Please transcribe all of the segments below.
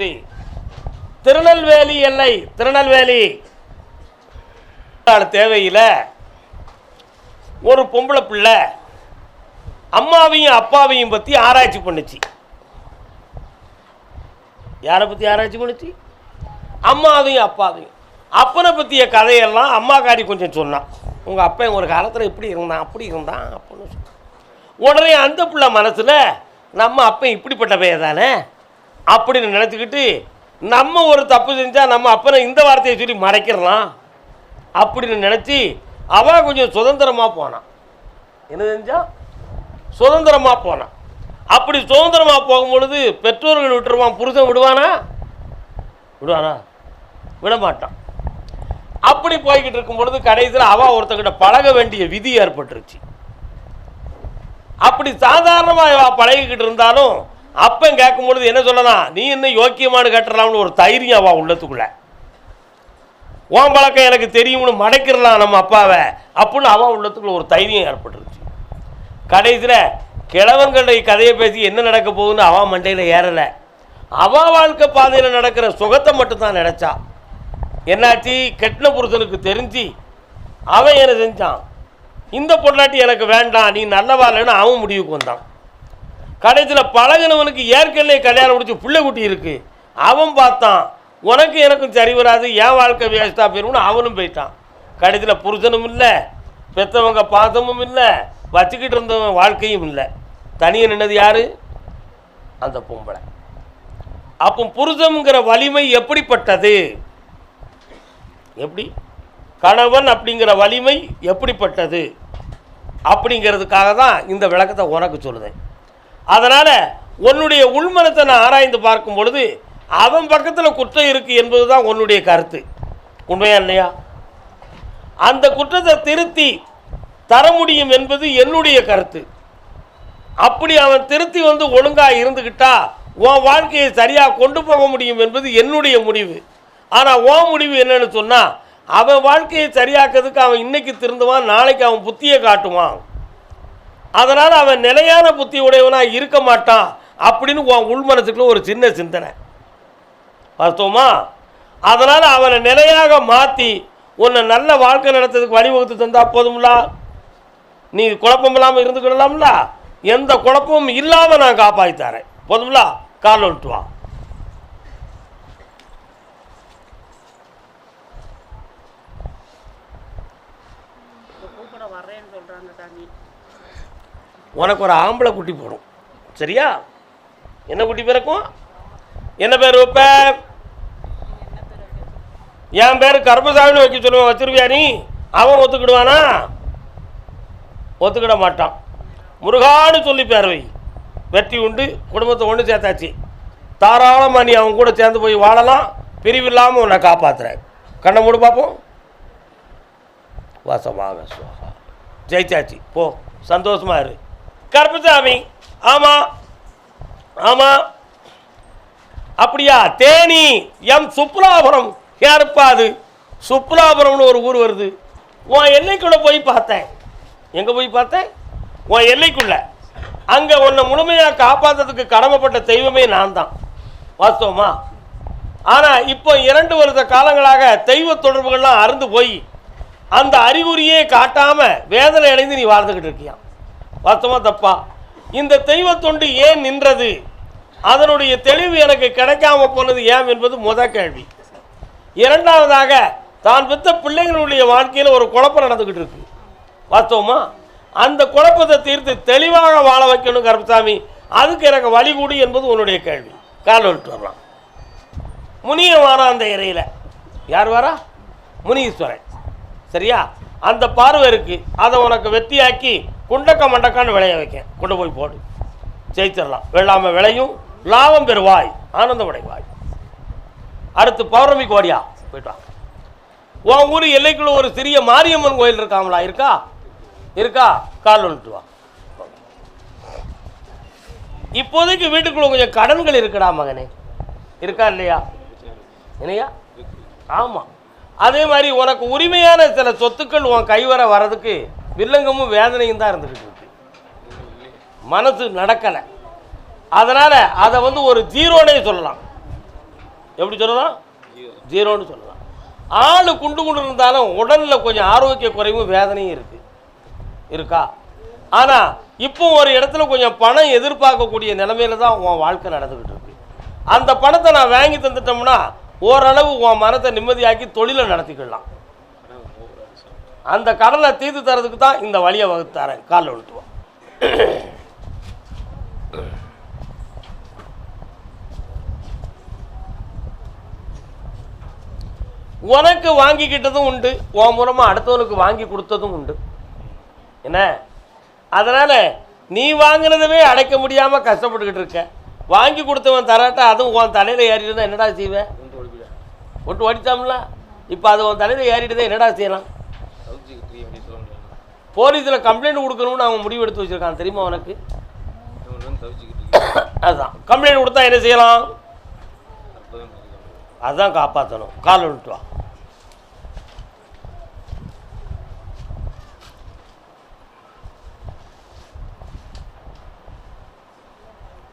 போயிடுச்சு திருநெல்வேலி எல்லை திருநெல்வேலி. தேவையில் ஒரு பொம்பளை பிள்ளை அம்மாவையும் அப்பாவையும் பற்றி ஆராய்ச்சி பண்ணுச்சு. யாரை பற்றி ஆராய்ச்சி பண்ணுச்சு? அம்மாவையும் அப்பாவையும். அப்பனை பற்றிய கதையெல்லாம் அம்மாக்காரி கொஞ்சம் சொன்னான் உங்கள் அப்பா ஒரு காலத்தில் இப்படி இருந்தான் அப்படி இருந்தான் அப்படின்னு சொன்னான் உடனே அந்த பிள்ளை மனசில் நம்ம அப்பன் இப்படிப்பட்ட பையன் தானே அப்படின்னு நினச்சிக்கிட்டு நம்ம ஒரு தப்பு செஞ்சால் நம்ம அப்பனை இந்த வார்த்தையை சொல்லி மறைக்கிறலாம் அப்படின்னு நினச்சி அவன் கொஞ்சம் சுதந்திரமாக போனான். என்ன செஞ்சா? சுதந்திரமாக போனான். அப்படி சுதந்திரமாக போகும்பொழுது பெற்றோர்கள் விட்டுருவான் புருஷன் விடுவானா? விடுவானா? விடமாட்டான். அப்படி போய்கிட்டு இருக்கும் பொழுது கடைசியில் அவ ஒருத்தங்கிட்ட பழக வேண்டிய விதி ஏற்பட்டுருச்சு. அப்படி சாதாரணமாக பழகிக்கிட்டு இருந்தாலும் அப்பன் கேட்கும் பொழுது என்ன சொல்லலாம் நீ என்ன யோக்கியமானு கேட்டுடலாம்னு ஒரு தைரியம் அவள் உள்ளத்துக்குள்ள. ஓம் பழக்கம் எனக்கு தெரியும்னு மடைக்கிறலாம் நம்ம அப்பாவை அப்படின்னு அவன் உள்ளத்துக்குள்ள ஒரு தைரியம் ஏற்பட்டுருச்சு. கடைசியில் கிழவன்களுடைய கதையை பேசி என்ன நடக்க போகுதுன்னு அவன் மண்டையில் ஏறலை. அவள் வாழ்க்கை பாதையில் நடக்கிற சுகத்தை மட்டும்தான் நினச்சா. என்னாச்சு? கெட்டின புருஷனுக்கு தெரிஞ்சு அவன் என்ன செஞ்சான்? இந்த பொண்டாட்டி எனக்கு வேண்டாம் நீ நல்லவா அவன் முடிவுக்கு வந்தான். கடைசியில் பழகினவனுக்கு ஏற்கனவே கல்யாணம் முடிச்சு பிள்ளை குட்டி இருக்கு. அவன் பார்த்தான். உனக்கு எனக்கும் சரி வராது என் வாழ்க்கை வேஸ்ட்டாக போயிரும்னு அவனும் போயிட்டான். கடைசியில் புருஷனும் இல்லை பெற்றவங்க பாசமும் இல்லை வச்சுக்கிட்டு இருந்தவன் வாழ்க்கையும் இல்லை. தனியை நின்னது யாரு? அந்த பொம்பளை. அப்போ புருஷங்கிற வலிமை எப்படிப்பட்டது? எப்படி? கணவன் அப்படிங்கிற வலிமை எப்படிப்பட்டது? அப்படிங்கிறதுக்காக தான் இந்த விளக்கத்தை உனக்கு சொல்லுதேன் அதனால் உன்னுடைய உள்மனத்தை நான் ஆராய்ந்து பார்க்கும் பொழுது அவன் பக்கத்தில் குற்றம் இருக்குது என்பது தான் உன்னுடைய கருத்து. உண்மையா இல்லையா? அந்த குற்றத்தை திருத்தி தர முடியும் என்பது என்னுடைய கருத்து. அப்படி அவன் திருத்தி வந்து ஒழுங்காக இருந்துக்கிட்டா உன் வாழ்க்கையை சரியாக கொண்டு போக முடியும் என்பது என்னுடைய முடிவு. ஆனால் உன் முடிவு என்னன்னு சொன்னால் அவன் வாழ்க்கையை சரியாக்கிறதுக்கு அவன் இன்னைக்கு திருந்துவான் நாளைக்கு அவன் புத்தியை காட்டுவான். அதனால் அவன் நிலையான புத்தி உடையவனாக இருக்க மாட்டான் அப்படின்னு உன் உள் மனசுக்குள்ள ஒரு சின்ன சிந்தனை. வாஸ்தவமா அதனால் அவனை நிலையாக மாற்றி உன்னை நல்ல வாழ்க்கை நடத்துறதுக்கு வழிவகுத்து தந்தால் போதும்ல? நீ குழப்பம் இல்லாமல் இருந்துக்கிடலாம்ல? எந்த குழப்பமும் இல்லாமல் நான் காப்பாற்றி தரேன். போதும்ல? கால் விட்டு வா. சொல்கிறாங்க வர்றேன்னு உனக்கு ஒரு ஆம்பளை குட்டி போடும். சரியா? என்ன குட்டி பிறக்கும்? என்ன பேர் வைப்ப என் பேர் கருப்பசாமின்னு வைக்க சொல்லுவேன் வச்சிருவியா நீ? அவன் ஒத்துக்கிடுவானா? ஒத்துக்கிட மாட்டான். முருகான்னு சொல்லி பேரவை வெற்றி உண்டு குடும்பத்தை ஒன்று சேர்த்தாச்சு. தாராளமாக நீ அவன் கூட சேர்ந்து போய் வாழலாம். பிரிவில்லாமல் உன்னை காப்பாத்துறேன். கண்ணை மூடு பார்ப்போம் வாசமாக சுவாகா. ஜெயிச்சாச்சு. போ சந்தோஷமா இரு. கருப்புசாமி. ஆமாம் ஆமாம் அப்படியா? தேனி எம் சுப்புலாபுரம். யாருப்பா அது? சுப்புலாபுரம்னு ஒரு ஊர் வருது. உன் எல்லைக்குள்ளே போய் பார்த்தேன். எங்கே போய் பார்த்தேன்? உன் எல்லைக்குள்ள. அங்கே உன்னை முழுமையாக காப்பாற்றுறதுக்கு கடமைப்பட்ட தெய்வமே நான் தான் வாஸ்தவமா? ஆனால் இப்போ இரண்டு வருஷ காலங்களாக தெய்வ தொடர்புகள்லாம் அறுந்து போய் அந்த அறிகுறியே காட்டாம வேதனை அடைந்து நீ வாழ்ந்துக்கிட்டு இருக்கியான் வாஸ்தவமா தப்பா? இந்த தெய்வ தொண்டு ஏன் நின்றது? அதனுடைய தெளிவு எனக்கு கிடைக்காம போனது ஏன் என்பது முத கேள்வி. இரண்டாவதாக தான் பெற்ற பிள்ளைகளுடைய வாழ்க்கையில் ஒரு குழப்பம் நடந்துக்கிட்டு இருக்கு. வாஸ்தவமா அந்த குழப்பத்தை தீர்த்து தெளிவாக வாழ வைக்கணும் கருப்பசாமி. அதுக்கு எனக்கு வழி கூடி என்பது உன்னுடைய கேள்வி. கால் விட்டு வரலாம். முனிய வாரா அந்த இறையில். யார் வாரா? முனீஸ்வரன். சரியா? அந்த பார்வை இருக்கு. அதை உனக்கு வெத்தியாக்கி குண்டக்க மண்டக்கான்னு விளைய வைக்க கொண்டு போய் போடு. ஜெயிச்சிடலாம். வெள்ளாமை விளையும். லாபம் பெறுவாய். ஆனந்தமடைவாய் அடுத்து பௌர்ணமி கோடியா? போயிட்டு உன் ஊர் எல்லைக்குள்ள ஒரு சிறிய மாரியம்மன் கோயில் இருக்காங்களா இருக்கா? இருக்கா? கால் ஒன்று வா. இப்போதைக்கு வீட்டுக்குள்ள கொஞ்சம் கடன்கள் இருக்குடா மகனே. இருக்கா இல்லையா? இல்லையா? ஆமாம் அதே மாதிரி உனக்கு உரிமையான சில சொத்துக்கள் உன் கைவர வர்றதுக்கு வில்லங்கமும் வேதனையும் தான் இருந்துக்கிட்டு இருக்கு. மனசு நடக்கலை. அதனால் அதை வந்து ஒரு ஜீரோனே சொல்லலாம். எப்படி சொல்லலாம்? ஜீரோன்னு சொல்லலாம். ஆள் குண்டு குண்டு இருந்தாலும் உடலில் கொஞ்சம் ஆரோக்கிய குறைவும் வேதனையும் இருக்குது இருக்கா? ஆனால் இப்போ ஒரு இடத்துல கொஞ்சம் பணம் எதிர்பார்க்கக்கூடிய நிலைமையில தான் உன் வாழ்க்கை நடந்துக்கிட்டு இருக்கு. அந்த பணத்தை நான் வாங்கி தந்துட்டோம்னா ஓரளவு உன் மனத்தை நிம்மதியாக்கி தொழிலை நடத்திக்கலாம். அந்த கடனை தீர்த்து தரதுக்கு தான் இந்த வழியை வகுத்தாரன். காலில் விட்டு உனக்கு வாங்கிக்கிட்டதும் உண்டு உன் மூலமாக அடுத்தவனுக்கு வாங்கி கொடுத்ததும் உண்டு. என்ன? அதனால் நீ வாங்கினதவே அடைக்க முடியாமல் கஷ்டப்பட்டுக்கிட்டு இருக்க. வாங்கி கொடுத்தவன் தராட்டா அதுவும் உன் தலையில் ஏறிடுதான் என்னடா செய்வேன் ஒட்டு ஓடித்தாம்ல இப்போ அது உன் தலையில் ஏறிடுதே என்னடா செய்யலாம் போலீஸில் கம்ப்ளைண்ட் கொடுக்கணும்னு அவன் முடிவு எடுத்து வச்சுருக்கான் தெரியுமா உனக்கு? அதுதான் கம்ப்ளைண்ட் கொடுத்தா என்ன செய்யலாம்? அதுதான் காப்பாற்றணும் கால் விட்டு வா.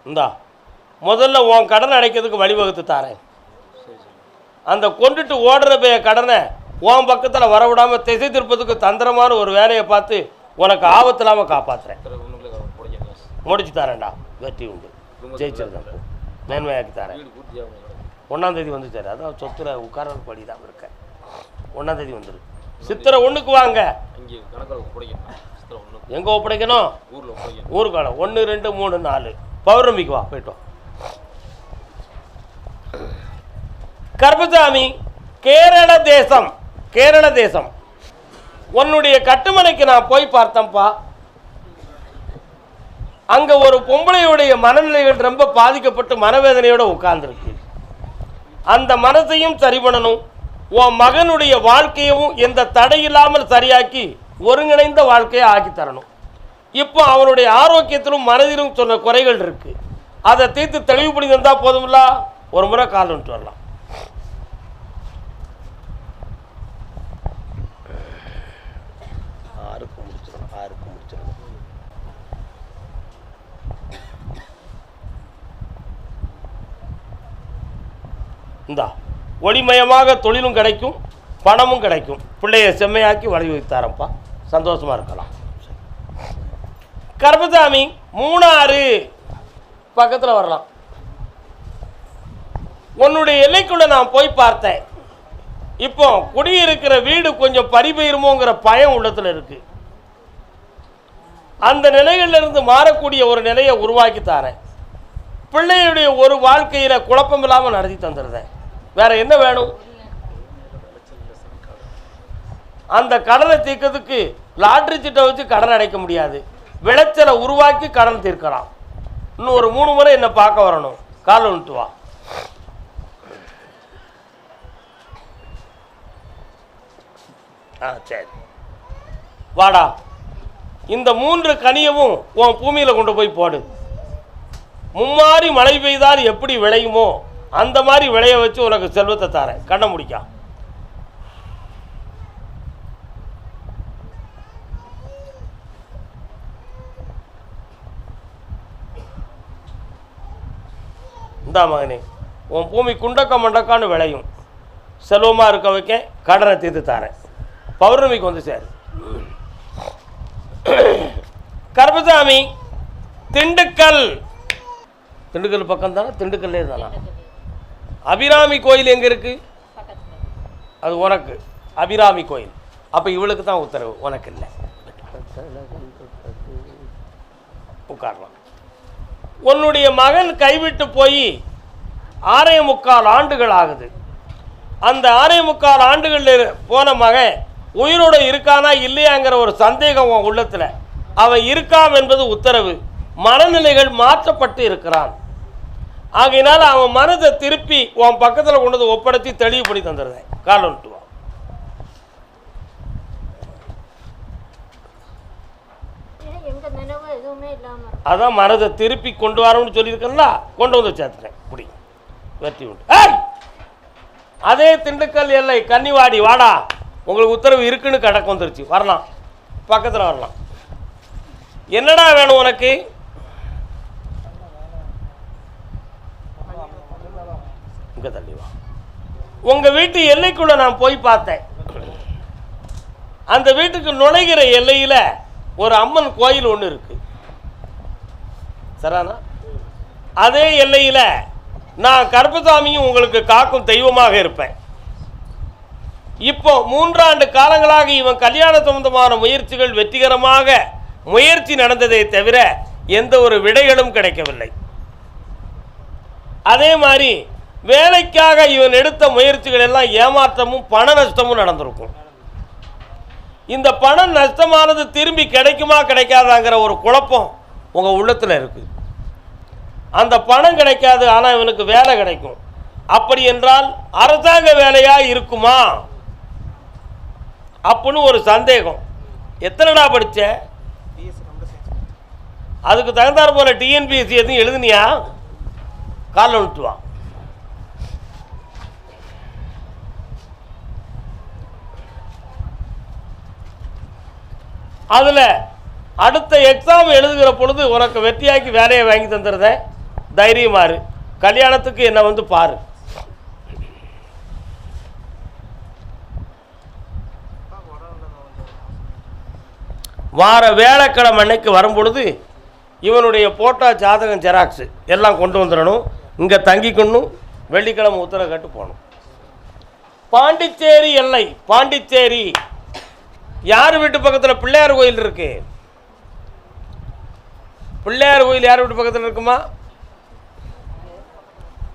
இந்தா முதல்ல உன் கடன் அடைக்கிறதுக்கு வழிவகுத்து தாரேன். அந்த கொண்டுட்டு ஓடுற பே- கடனை உன் பக்கத்தில் வரவிடாமல் திசை திருப்பதுக்கு தந்திரமான ஒரு வேலையை பார்த்து உனக்கு ஆபத்து இல்லாமல் காப்பாற்றுறேன் முடிச்சு தரேன்டா. வெற்றி உண்டு. ஜெயிச்சிருந்தேன் மேன்மையாக்கி தரேன். ஒன்றாந்தேதி வந்து சார் அதான் சொத்துல உட்கார படி தான் இருக்கேன் ஒன்றாந்தேதி வந்துடு சித்திரை ஒன்றுக்கு வாங்க. எங்கே ஒப்படைக்கணும்? ஊருக்கால ஒன்று ரெண்டு மூணு நாலு. பௌர்ணமிக்கு வா போயிட்டு வா கர்பசாமி கேரள தேசம் கேரள தேசம். உன்னுடைய கட்டுமனைக்கு நான் போய் பார்த்தேன்ப்பா. அங்க ஒரு பொம்பளையுடைய மனநிலைகள் ரொம்ப பாதிக்கப்பட்டு மனவேதனையோட உட்கார்ந்துருக்கு. அந்த மனசையும் சரி பண்ணணும். உன் மகனுடைய வாழ்க்கையவும் எந்த தடையில்லாமல் சரியாக்கி ஒருங்கிணைந்த வாழ்க்கையை ஆக்கி தரணும். இப்போ அவனுடைய ஆரோக்கியத்திலும் மனதிலும் சொன்ன குறைகள் இருக்கு. அதை தீர்த்து தெளிவுபடி தந்தால் போதும்ல ஒரு முறை கால் வந்துட்டு வரலாம். இந்தா ஒளிமயமாக தொழிலும் கிடைக்கும் பணமும் கிடைக்கும். பிள்ளைய செம்மையாக்கி வழி வைத்தாரப்பா சந்தோஷமா இருக்கலாம். கர்பதாமி மூணாறு. பக்கத்தில் வரலாம். உன்னுடைய எல்லைக்குள்ளே நான் போய் பார்த்தேன். இப்போ குடியிருக்கிற வீடு கொஞ்சம் பறிபெயருமோங்கிற பயம் உள்ளத்தில் இருக்கு. அந்த நிலையிலிருந்து மாறக்கூடிய ஒரு நிலையை உருவாக்கி தாரேன். பிள்ளையுடைய ஒரு வாழ்க்கையில் குழப்பம் இல்லாமல் நடத்தி தந்துடுறேன். வேற என்ன வேணும்? அந்த கடனை தீர்க்கிறதுக்கு லாட்ரி சீட்டை வச்சு கடன் அடைக்க முடியாது. விளைச்சலை உருவாக்கி கடன் தீர்க்கலாம். இன்னும் ஒரு மூணு முறை என்னை பார்க்க வரணும்? கால் ஒன்று வா. ஆ சரி. வாடா. இந்த மூன்று கனியவும் உன் பூமியில் கொண்டு போய் போடு. மும்மாறி மழை பெய்தால் எப்படி விளையுமோ அந்த மாதிரி விளைய வச்சு உனக்கு செல்வத்தை தரேன். கண்ணை முடிக்கா. இந்தா மகனே உன் பூமி குண்டக்க மண்டக்கான்னு விளையும். செல்வமாக இருக்க வைக்க கடனை தீர்த்து தரேன். பௌர்ணமிக்கு வந்து சேரு. கருப்பசாமி திண்டுக்கல். திண்டுக்கல் பக்கம் தானே திண்டுக்கல்லே தானா அபிராமி கோயில் எங்கே இருக்குது அது உனக்கு. அபிராமி கோயில். அப்போ இவளுக்கு தான் உத்தரவு. உனக்கு இல்லை. உட்காரலாம். உன்னுடைய மகன் கைவிட்டு போய் ஆறே முக்கால் ஆண்டுகள் ஆகுது. அந்த ஆறே முக்கால் ஆண்டுகளில் போன மகன் உயிரோடு இருக்கானா இல்லையாங்கிற ஒரு சந்தேகம் உன் உள்ளத்தில். அவன் இருக்காம் என்பது உத்தரவு. மனநிலைகள் மாற்றப்பட்டு இருக்கிறான். ஆகையினால அவன் மனதை திருப்பி உன் பக்கத்தில் கொண்டு வந்து ஒப்படைச்சி தெளிவுபடி தந்துடுறேன். கால் வந்துட்டு வா. ஏன்னா எங்க நினைவு எதுவுமே இல்லாம? இருக்கு அதான் மனதை திருப்பி கொண்டு வரணும்னு சொல்லியிருக்கேன்ல கொண்டு வந்து சேர்த்துட்டேன் புடி வெற்றி உண்டு! அதே திண்டுக்கல் எல்லை கன்னிவாடி வாடா. உங்களுக்கு உத்தரவு இருக்குன்னு கடக்கு வந்துருச்சு. வரலாம். பக்கத்தில் வரலாம். என்னடா வேணும் உனக்கு? இங்கே தள்ளி வா. உங்கள் வீட்டு எல்லைக்குள்ளே நான் போய் பார்த்தேன். அந்த வீட்டுக்கு நுழைகிற எல்லையில் ஒரு அம்மன் கோயில் ஒன்று இருக்கு. சரானா அதே எல்லையில் நான் கருப்பசாமியும் உங்களுக்கு காக்கும் தெய்வமாக இருப்பேன். இப்போ மூன்றாண்டு காலங்களாக இவன் கல்யாண சம்பந்தமான முயற்சிகள் வெற்றிகரமாக முயற்சி நடந்ததை தவிர எந்த ஒரு விடைகளும் கிடைக்கவில்லை. அதே மாதிரி வேலைக்காக இவன் எடுத்த முயற்சிகள் எல்லாம் ஏமாற்றமும் பண நஷ்டமும் நடந்திருக்கும். இந்த பணம் நஷ்டமானது திரும்பி கிடைக்குமா கிடைக்காதாங்கிற ஒரு குழப்பம் உங்கள் உள்ளத்தில் இருக்குது அந்த பணம் கிடைக்காது ஆனால் இவனுக்கு வேலை கிடைக்கும். அப்படி என்றால் அரசாங்க வேலையாக இருக்குமா? அப்படின்னு ஒரு சந்தேகம். எத்தனைடா படித்த அதுக்கு தகுந்தாற் போல டிஎன்பிஎஸ்சி எதுவும் எழுதுனியா? காலில் விட்டு அதில் அடுத்த எக்ஸாம் எழுதுகிற பொழுது உனக்கு வெற்றியாக்கி வேலையை வாங்கி தந்துடுறேன் தைரியமாறு கல்யாணத்துக்கு என்னை வந்து பாரு. வார வேலைக்கிழமை அன்னைக்கு வரும் பொழுது இவனுடைய போட்டோ ஜாதகம் ஜெராக்ஸு எல்லாம் கொண்டு வந்துடணும். இங்கே தங்கிக்கணும். வெள்ளிக்கிழமை உத்தரவு கட்டு போகணும். பாண்டிச்சேரி எல்லை பாண்டிச்சேரி. யார் வீட்டு பக்கத்தில் பிள்ளையார் கோயில் இருக்கு? பிள்ளையார் கோயில் யார் வீட்டு பக்கத்தில் இருக்குமா?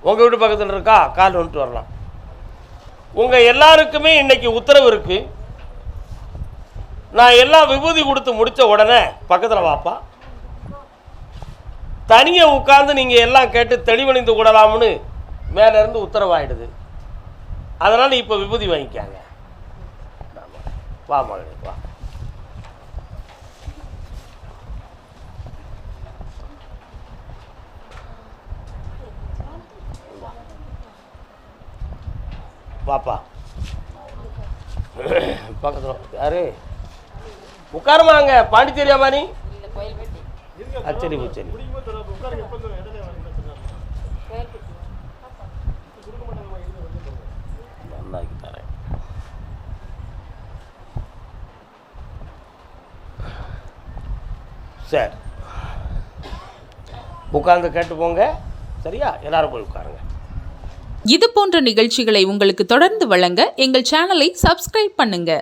உங்கள் வீட்டு பக்கத்தில் இருக்கா? கால் வந்துட்டு வரலாம். உங்கள் எல்லாருக்குமே இன்னைக்கு உத்தரவு இருக்குது நான் எல்லாம் விபூதி கொடுத்து முடித்த உடனே பக்கத்தில் வாப்பா. தனியாக உட்கார்ந்து நீங்கள் எல்லாம் கேட்டு தெளிவணிந்து கூடலாம்னு மேலேருந்து உத்தரவாயிடுது. அதனால் இப்போ விபூதி வாங்கிக்காங்க. வா மகளே வா வாப்பா பக்கத்தில் யாரு உட்காருமாங்க பாண்டிச்சேரியா நீ ஆ, பூச்சரி சரி நல்லாக்கி தரேன் சரி உட்காந்து கேட்டு போங்க. சரியா? எல்லாரும் போய் உட்காருங்க. இது போன்ற நிகழ்ச்சிகளை உங்களுக்கு தொடர்ந்து வழங்க எங்கள் சேனலை சப்ஸ்கிரைப் பண்ணுங்க.